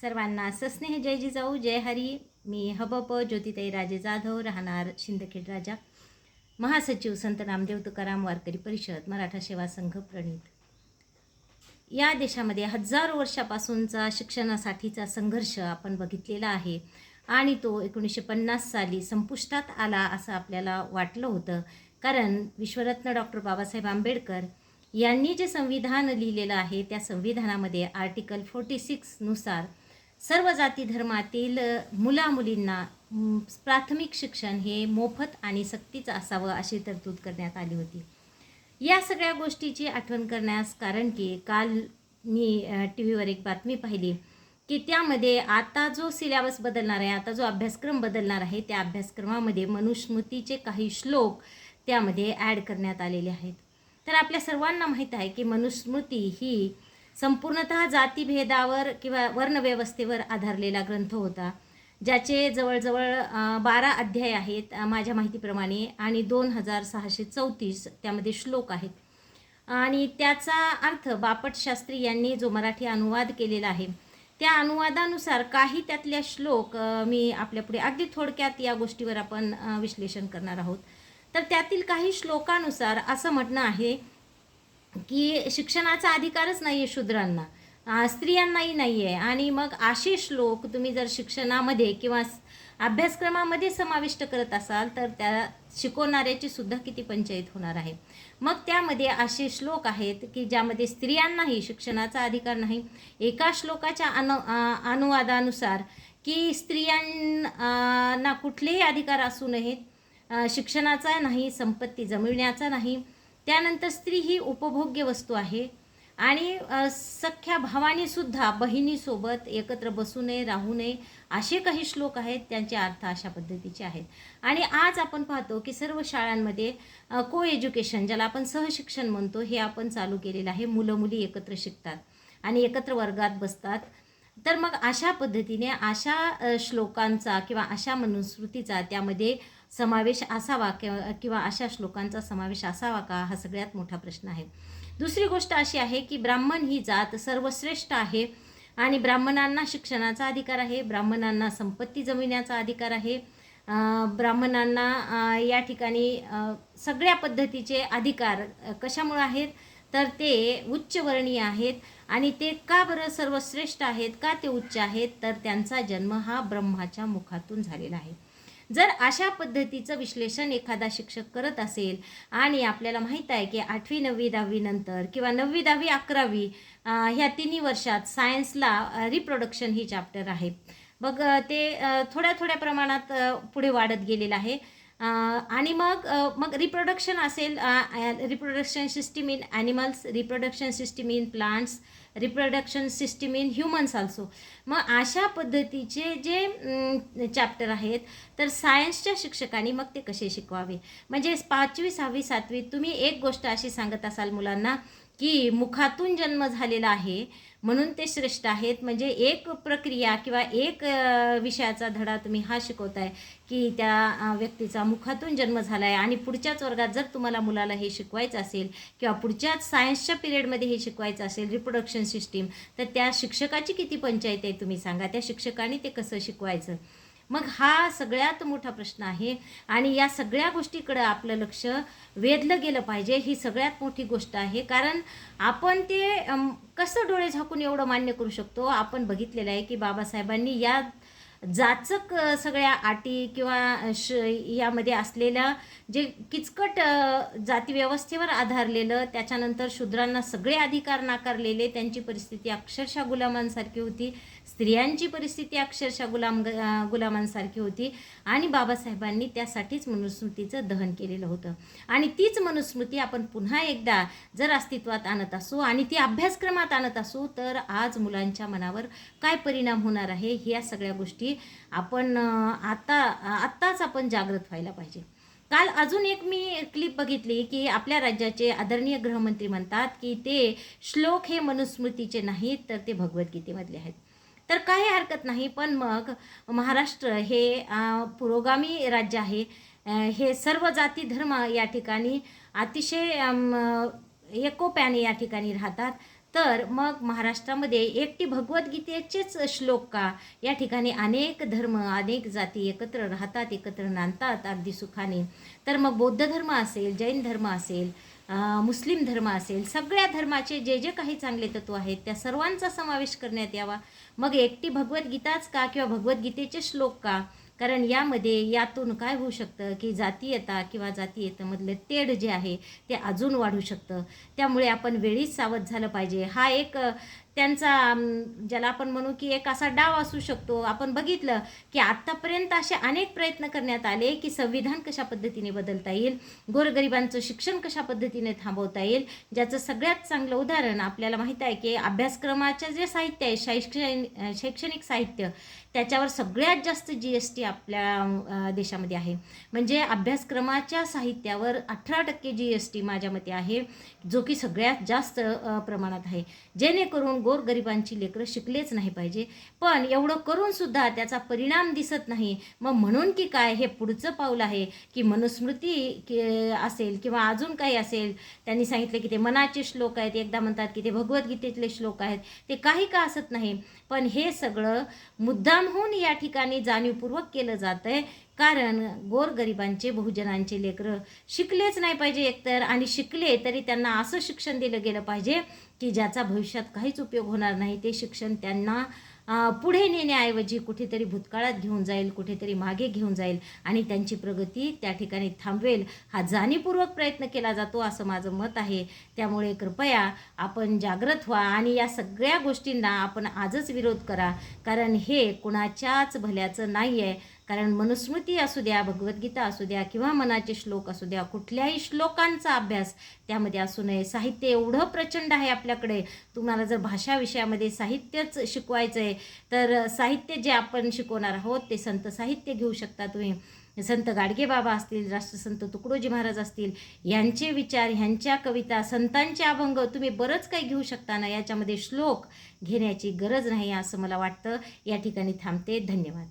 सर्वांना सस्नेह जय जिजाऊ जय हरी. मी हबप ज्योतिताई राजे जाधव राहणार शिंदखेड राजा. महासचिव संत नामदेव तुकाराम वारकरी परिषद मराठा सेवा संघ प्रणित. या देशामध्ये हजारो वर्षापासूनचा शिक्षणासाठीचा संघर्ष आपण बघितलेला आहे आणि तो एकोणीसशे पन्नास साली संपुष्टात आला असं आपल्याला वाटलं होतं. कारण विश्वरत्न डॉक्टर बाबासाहेब आंबेडकर यांनी जे संविधान लिहिलेलं आहे त्या संविधानामध्ये आर्टिकल फोर्टी सिक्सनुसार सर्व जाती धर्मातील मुलामुलींना प्राथमिक शिक्षण हे मोफत आणि सक्तीचं असावं अशी तरतूद करण्यात आली होती. या सगळ्या गोष्टीची आठवण करण्यास कारण की काल मी टी व्हीवर एक बातमी पाहिली की त्यामध्ये आता जो सिलेबस बदलणार आहे आता जो अभ्यासक्रम बदलणार आहे त्या अभ्यासक्रमामध्ये मनुस्मृतीचे काही श्लोक त्यामध्ये ॲड करण्यात आलेले आहेत. तर आपल्या सर्वांना माहीत आहे की मनुस्मृती ही संपूर्णतः जातीभेदावर किंवा वर्णव्यवस्थेवर आधारलेला ग्रंथ होता ज्याचे जवळजवळ बारा अध्याय आहेत माझ्या माहितीप्रमाणे आणि दोन हजार सहाशे चौतीस त्यामध्ये श्लोक आहेत. आणि त्याचा अर्थ बापट शास्त्री यांनी जो मराठी अनुवाद केलेला आहे त्या अनुवादानुसार काही त्यातल्या श्लोक मी आपल्यापुढे अगदी थोडक्यात या गोष्टीवर आपण विश्लेषण करणार आहोत. तर त्यातील काही श्लोकानुसार असं म्हणणं आहे की शिक्षणाचा अधिकारच नाही आहे शूद्रांना स्त्रियांनाही नाही आहे आणि मग असे श्लोक तुम्ही जर शिक्षणामध्ये किंवा अभ्यासक्रमामध्ये समाविष्ट करत असाल तर त्या शिकवणाऱ्याची सुद्धा किती पंचायत होणार आहे. मग त्यामध्ये असे श्लोक आहेत की ज्यामध्ये स्त्रियांनाही शिक्षणाचा अधिकार नाही. एका श्लोकाच्या अनु अनुवादानुसार की स्त्रियांना कुठलेही अधिकार असू नयेत. शिक्षणाचा नाही संपत्ती जमविण्याचा नाही. त्यानंतर स्त्री ही उपभोग्य वस्तू आहे. आणि सख्ख्या सख्या भावानीसुद्धा बहिणीसोबत एकत्र बसू नये राहू नये असे काही श्लोक आहेत त्यांचे अर्थ अशा पद्धतीचे आहेत. आणि आज आपण पाहतो की सर्व शाळांमध्ये को एज्युकेशन ज्याला आपण सहशिक्षण म्हणतो हे आपण चालू केलेलं आहे. मुलं मुली एकत्र शिकतात आणि एकत्र वर्गात बसतात. तर मग अशा पद्धतीने अशा श्लोकांचा किंवा अशा मनुस्मृतीचा त्यामध्ये समावेश असावा किंवा किंवा अशा श्लोकांचा समावेश असावा का? हा सगळ्यात मोठा प्रश्न आहे. दुसरी गोष्ट अशी आहे की ब्राह्मण ही जात सर्वश्रेष्ठ आहे आणि ब्राह्मणांना शिक्षणाचा अधिकार आहे ब्राह्मणांना संपत्ती जमिण्याचा अधिकार आहे. ब्राह्मणांना या ठिकाणी सगळ्या पद्धतीचे अधिकार कशामुळं कशामुळे आहेत? तर ते उच्चवर्णीय आहेत आणि ते का बरं सर्वश्रेष्ठ आहेत? का ते उच्च आहेत? तर त्यांचा जन्म हा ब्रह्माच्या मुखातून झालेला आहे. जर अशा पद्धतीचं विश्लेषण एखादा शिक्षक करत असेल आणि आपल्याला माहीत आहे की आठवी नववी दहावीनंतर किंवा नववी दहावी अकरावी ह्या तिन्ही वर्षात सायन्सला रिप्रोडक्शन ही चॅप्टर आहे. मग ते थोड्या थोड्या प्रमाणात पुढे वाढत गेलेलं आहे. आणि मग मग रिप्रोडक्शन असेल reproduction system in animals reproduction system in plants reproduction system in humans also मग अशा पद्धतीचे जे चॅप्टर आहेत तर सायन्सच्या शिक्षकांनी मग ते कसे शिकवावे? म्हणजे पाचवी सहावी सातवी तुम्ही एक गोष्ट अशी सांगत असाल मुलांना की मुखातून जन्म झालेला आहे म्हणून ते श्रेष्ठ आहेत. म्हणजे एक प्रक्रिया किंवा एक विषयाचा धडा तुम्ही हा शिकवताय की त्या व्यक्तीचा मुखातून जन्म झाला आहे आणि पुढच्याच वर्गात जर तुम्हाला मुलाला हे शिकवायचं असेल किंवा पुढच्याच सायन्सच्या पिरियडमध्ये हे शिकवायचं असेल रिप्रोडक्शन सिस्टीम तर त्या शिक्षकाची किती पंचायत आहे तुम्ही सांगा. त्या शिक्षकाने ते कसं शिकवायचं? मग हा सगळ्यात मोठा प्रश्न आहे. आणि या सगळ्या गोष्टीकडं आपलं लक्ष वेधलं गेलं पाहिजे ही सगळ्यात मोठी गोष्ट आहे. कारण आपण ते कसं डोळे झाकून एवढं मान्य करू शकतो? आपण बघितलेलं आहे की बाबासाहेबांनी या जाचक सगळ्या अटी किंवा श यामध्ये असलेल्या जे किचकट जातीव्यवस्थेवर आधारलेलं त्याच्यानंतर शूद्रांना सगळे अधिकार नाकारलेले त्यांची परिस्थिती अक्षरशः गुलामांसारखी होती. स्त्रियांची परिस्थिती अक्षरशः गुलाम गुलामांसारखी होती. आणि बाबासाहेबांनी त्यासाठीच मनुस्मृतीचं दहन केलेलं होतं. आणि तीच मनुस्मृती आपण पुन्हा एकदा जर अस्तित्वात आणत असू आणि ती अभ्यासक्रमात आणत असू तर आज मुलांच्या मनावर काय परिणाम होणार आहे ह्या सगळ्या गोष्टी आपण आता आत्ताच आपण जागृत व्हायला पाहिजे. काल अजून एक मी क्लिप बघितली की आपल्या राज्याचे आदरणीय गृहमंत्री म्हणतात की ते श्लोक हे मनुस्मृतीचे नाहीत तर ते भगवद्गीतेमधले आहेत. तर काही हरकत नाही पण मग महाराष्ट्र हे पुरोगामी राज्य आहे. हे सर्व जाती धर्म या ठिकाणी अतिशय एकोप्याने या ठिकाणी राहतात. तर मग महाराष्ट्रामध्ये एकटी भगवद्गीतेचेच श्लोक का? या ठिकाणी अनेक धर्म अनेक जाती एकत्र राहतात एकत्र नांदतात अगदी सुखाने. तर मग बौद्ध धर्म असेल जैन धर्म असेल मुस्लिम धर्म असेल सगळ्या धर्माचे जे जे काही चांगले तत्व आहेत त्या सर्वांचा समावेश करण्यात यावा. मग एकटी भगवद्गीताच का किंवा भगवद्गीतेचे श्लोक का? कारण यामध्ये यातून काय होऊ शकतं की जातीयता किंवा जातीयतेमधले तेढ जे आहे ते अजून वाढू शकतं. त्यामुळे आपण वेळीच सावध झालं पाहिजे. हा एक त्यांचा ज्याला आपण म्हणू की एक असा डाव असू शकतो. आपण बघितलं की आत्तापर्यंत असे अनेक प्रयत्न करण्यात आले की संविधान कशा पद्धतीने बदलता येईल गोरगरिबांचं शिक्षण कशा पद्धतीने थांबवता येईल ज्याचं सगळ्यात चांगलं उदाहरण आपल्याला माहीत आहे की अभ्यासक्रमाचं जे साहित्य आहे शैक्षणिक शैक्षणिक साहित्य त्याच्यावर सगळ्यात जास्त जी एस टी आपल्या देशामध्ये आहे. म्हणजे अभ्यासक्रमाच्या साहित्यावर अठरा टक्के जी एस टी माझ्या मते आहे जो की सगळ्यात जास्त प्रमाणात आहे. जेणेकरून गोरगरिबांची लेकरं शिकलेच नाही पाहिजे. पण एवढं करूनसुद्धा त्याचा परिणाम दिसत नाही. मग म्हणून की काय? हे पुढचं पाऊल आहे की मनुस्मृती की असेल किंवा अजून काही असेल त्यांनी सांगितलं की ते मनाचे श्लोक आहेत. एकदा म्हणतात की ते भगवद्गीतेतले श्लोक आहेत. ते काही का असत नाही? पण हे सगळं मुद्दामहून या ठिकाणी जाणीवपूर्वक केलं जातं आहे कारण गोरगरिबांचे बहुजनांचे लेकरं शिकलेच नाही पाहिजे एकतर. आणि शिकले तरी त्यांना असं शिक्षण दिलं गेलं पाहिजे की ज्याचा भविष्यात काहीच उपयोग होणार नाही. ते शिक्षण त्यांना पुढे नेण्याऐवजी कुठेतरी भूतकाळात घेऊन जाईल कुठेतरी मागे घेऊन जाईल आणि त्यांची प्रगती त्या ठिकाणी थांबवेल हा जाणीवपूर्वक प्रयत्न केला जातो असं माझं मत आहे. त्यामुळे कृपया आपण जागृत व्हा आणि या सगळ्या गोष्टींना आपण आजच विरोध करा. कारण हे कुणाच्याच भल्याचं नाही आहे कारण मनुस्मृती असू द्या भगवद्गीता असू द्या किंवा मनाचे श्लोक असू द्या कुठल्याही श्लोकांचा अभ्यास त्यामध्ये असू नये. साहित्य एवढं प्रचंड आहे आपल्याकडे. तुम्हाला जर भाषा विषयामध्ये साहित्यच शिकवायचं आहे तर साहित्य जे आपण शिकवणार आहोत ते संत साहित्य घेऊ शकता तुम्ही. संत गाडगे बाबा असतील राष्ट्रसंत तुकडोजी महाराज असतील यांचे विचार ह्यांच्या कविता संतांचे अभंग तुम्ही बरंच काही घेऊ शकता ना याच्यामध्ये श्लोक घेण्याची गरज नाही असं मला वाटतं. या ठिकाणी थांबते. धन्यवाद.